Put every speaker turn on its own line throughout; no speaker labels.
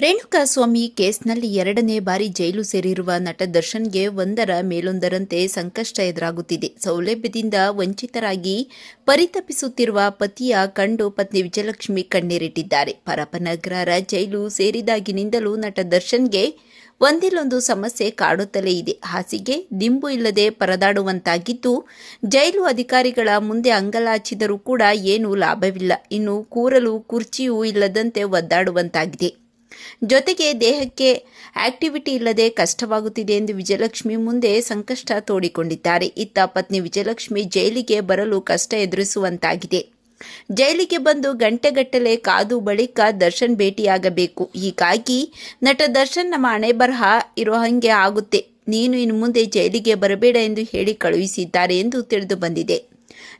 ರೇಣುಕಾಸ್ವಾಮಿ ಕೇಸ್ನಲ್ಲಿ ಎರಡನೇ ಬಾರಿ ಜೈಲು ಸೇರಿರುವ ನಟ ದರ್ಶನ್ಗೆ ಒಂದರ ಮೇಲೊಂದರಂತೆ ಸಂಕಷ್ಟ ಎದುರಾಗುತ್ತಿದೆ. ಸೌಲಭ್ಯದಿಂದ ವಂಚಿತರಾಗಿ ಪರಿತಪಿಸುತ್ತಿರುವ ಪತಿಯ ಕಂಡು ಪತ್ನಿ ವಿಜಯಲಕ್ಷ್ಮಿ ಕಣ್ಣೀರಿಟ್ಟಿದ್ದಾರೆ. ಪರಪನಗರ ಜೈಲು ಸೇರಿದಾಗಿನಿಂದಲೂ ನಟ ದರ್ಶನ್ಗೆ ಒಂದಿಲ್ಲೊಂದು ಸಮಸ್ಯೆ ಕಾಡುತ್ತಲೇ ಇದೆ. ಹಾಸಿಗೆ, ದಿಂಬು ಇಲ್ಲದೆ ಪರದಾಡುವಂತಾಗಿದ್ದು, ಜೈಲು ಅಧಿಕಾರಿಗಳ ಮುಂದೆ ಅಂಗಲಾಚಿದರೂ ಕೂಡ ಏನೂ ಲಾಭವಿಲ್ಲ. ಇನ್ನು ಕೂರಲು ಕುರ್ಚಿಯೂ ಇಲ್ಲದಂತೆ ಒದ್ದಾಡುವಂತಾಗಿದೆ. ಜೊತೆಗೆ ದೇಹಕ್ಕೆ ಆಕ್ಟಿವಿಟಿ ಇಲ್ಲದೆ ಕಷ್ಟವಾಗುತ್ತಿದೆ ಎಂದು ವಿಜಯಲಕ್ಷ್ಮಿ ಮುಂದೆ ಸಂಕಷ್ಟ ತೋಡಿಕೊಂಡಿದ್ದಾರೆ. ಇತ್ತ ಪತ್ನಿ ವಿಜಯಲಕ್ಷ್ಮಿ ಜೈಲಿಗೆ ಬರಲು ಕಷ್ಟ ಎದುರಿಸುವಂತಾಗಿದೆ. ಜೈಲಿಗೆ ಬಂದು ಗಂಟೆಗಟ್ಟಲೆ ಕಾದು ಬಳಿಕ ದರ್ಶನ್ ಭೇಟಿಯಾಗಬೇಕು. ಹೀಗಾಗಿ ನಟ ದರ್ಶನ್ ನಮ್ಮ ಹಣೆ ಬರಹ ಇರೋ ಹಂಗೆ ಆಗುತ್ತೆ. ನೀನು ಇನ್ನು ಮುಂದೆ ಜೈಲಿಗೆ ಬರಬೇಡ ಎಂದು ಹೇಳಿ ಕಳುಹಿಸಿದ್ದಾರೆ ಎಂದು ತಿಳಿದು ಬಂದಿದೆ.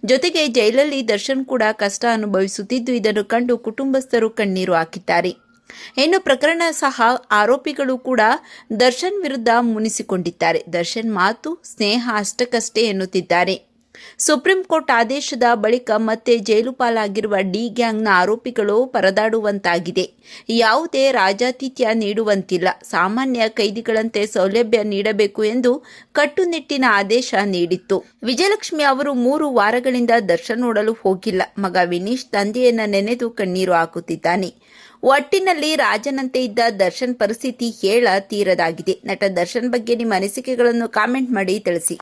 ಜೊತೆಗೆ ಜೈಲಲ್ಲಿ ದರ್ಶನ್ ಕೂಡ ಕಷ್ಟ ಅನುಭವಿಸುತ್ತಿದ್ದು ಇದನ್ನು ಕಂಡು ಕುಟುಂಬಸ್ಥರು ಕಣ್ಣೀರು ಹಾಕಿದ್ದಾರೆ. ಇನ್ನು ಪ್ರಕರಣ ಸಹ ಆರೋಪಿಗಳು ಕೂಡ ದರ್ಶನ್ ವಿರುದ್ಧ ಮುನಿಸಿಕೊಂಡಿದ್ದಾರೆ. ದರ್ಶನ್ ಮಾತು ಸ್ನೇಹ ಅಷ್ಟಕ್ಕಷ್ಟೇ ಎನ್ನುತ್ತಿದ್ದಾರೆ. ಸುಪ್ರೀಂ ಕೋರ್ಟ್ ಆದೇಶದ ಬಳಿಕ ಮತ್ತೆ ಜೈಲು ಪಾಲಾಗಿರುವ ಡಿ ಗ್ಯಾಂಗ್ನ ಆರೋಪಿಗಳು ಪರದಾಡುವಂತಾಗಿದೆ. ಯಾವುದೇ ರಾಜಾತಿಥ್ಯ ನೀಡುವಂತಿಲ್ಲ. ಸಾಮಾನ್ಯ ಕೈದಿಗಳಂತೆ ಸೌಲಭ್ಯ ನೀಡಬೇಕು ಎಂದು ಕಟ್ಟುನಿಟ್ಟಿನ ಆದೇಶ ನೀಡಿತ್ತು. ವಿಜಯಲಕ್ಷ್ಮಿ ಅವರು ಮೂರು ವಾರಗಳಿಂದ ದರ್ಶನ್ ನೋಡಲು ಹೋಗಿಲ್ಲ. ಮಗ ವಿನೀಶ್ ತಂದೆಯನ್ನ ನೆನೆದು ಕಣ್ಣೀರು ಹಾಕುತ್ತಿದ್ದಾನೆ. ಒಟ್ಟಿನಲ್ಲಿ ರಾಜನಂತೆ ಇದ್ದ ದರ್ಶನ್ ಪರಿಸ್ಥಿತಿ ಹೇಳ ತೀರದಾಗಿದೆ. ನಟ ದರ್ಶನ್ ಬಗ್ಗೆ ನಿಮ್ಮ ಅನಿಸಿಕೆಗಳನ್ನು ಕಾಮೆಂಟ್ ಮಾಡಿ ತಿಳಿಸಿ.